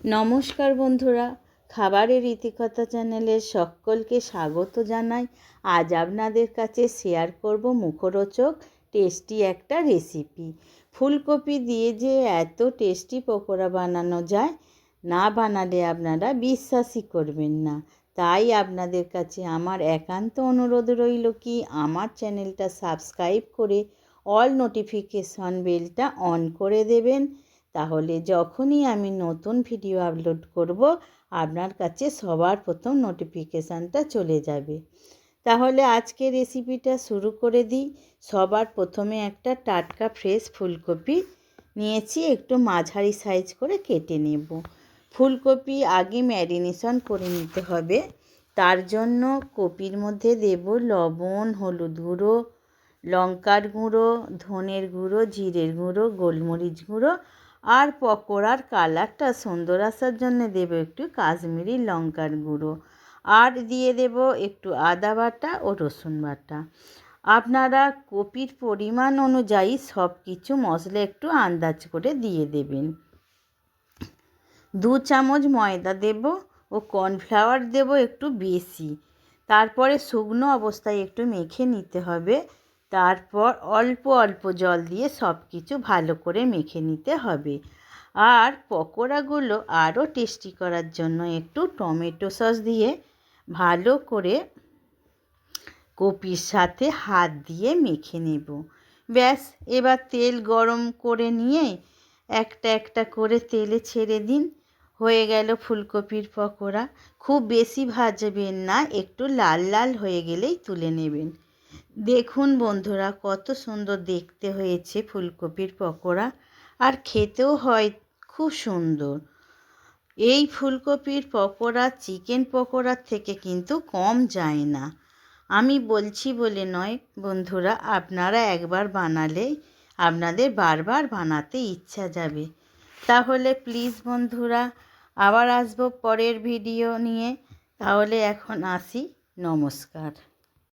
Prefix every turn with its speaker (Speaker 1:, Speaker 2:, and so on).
Speaker 1: নমস্কার বন্ধুরা, খাবারের ইতিকথা চ্যানেলের সকলকে স্বাগত জানাই। আজ আপনাদের কাছে শেয়ার করব মুখরোচক টেস্টি একটা রেসিপি ফুলকপি দিয়ে যে এত টেস্টি পকোড়া বানানো যায়, না বানালে আপনারা বিশ্বাসই করবেন না। তাই আপনাদের কাছে আমার একান্ত অনুরোধ রইল কি, আমার চ্যানেলটা সাবস্ক্রাইব করে অল নোটিফিকেশন বেলটা অন করে দেবেন। তাহলে যখনই আমি নতুন ভিডিও আপলোড করব, আপনার কাছে সবার প্রথম নোটিফিকেশানটা চলে যাবে। তাহলে আজকে রেসিপিটা শুরু করে দিই। সবার প্রথমে একটা টাটকা ফ্রেশ ফুলকপি নিয়েছি, একটু মাঝারি সাইজ করে কেটে নেব। ফুলকপি আগে ম্যারিনেশন করে নিতে হবে। তার জন্য কপির মধ্যে দেব লবণ, হলুদ গুঁড়ো, লঙ্কার গুঁড়ো, ধনের গুঁড়ো, জিরের গুঁড়ো, গোলমরিচ গুঁড়ো আর পকোড়ার কালারটা সুন্দর আসার জন্য দেবো একটু কাশ্মীরি লঙ্কার গুঁড়ো। আর দিয়ে দেব একটু আদা বাটা ও রসুন বাটা। আপনারা কপির পরিমাণ অনুযায়ী সব কিছু মশলা একটু আন্দাজ করে দিয়ে দেবেন। দু চামচ ময়দা দেব ও কর্নফ্লাওয়ার দেব একটু বেশি। তারপরে শুকনো অবস্থায় একটু মেখে নিতে হবে। তারপর অল্প অল্প জল দিয়ে সব কিছু ভালো করে মেখে নিতে হবে। আর পকোড়াগুলো আরও টেস্টি করার জন্য একটু টমেটো সস দিয়ে ভালো করে কপির সাথে হাত দিয়ে মেখে নেব। ব্যাস, এবার তেল গরম করে নিয়ে একটা একটা করে তেলে ছেড়ে দিন। হয়ে গেল ফুলকপির পকোড়া। খুব বেশি ভাজবেন না, একটু লাল লাল হয়ে গেলেই তুলে নেবেন। দেখুন বন্ধুরা, কত সুন্দর দেখতে হয়েছে ফুলকপির পকোড়া। আর খেতেও হয় খুব সুন্দর। এই ফুলকপির পকোড়া চিকেন পকোড়ার থেকে কিন্তু কম যায় না। আমি বলছি বলে নয় বন্ধুরা, আপনারা একবার বানালে আপনাদের বারবার বানাতে ইচ্ছা যাবে। তাহলে প্লিজ বন্ধুরা, আবার আসব পরের ভিডিও নিয়ে। তাহলে এখন আসি, নমস্কার।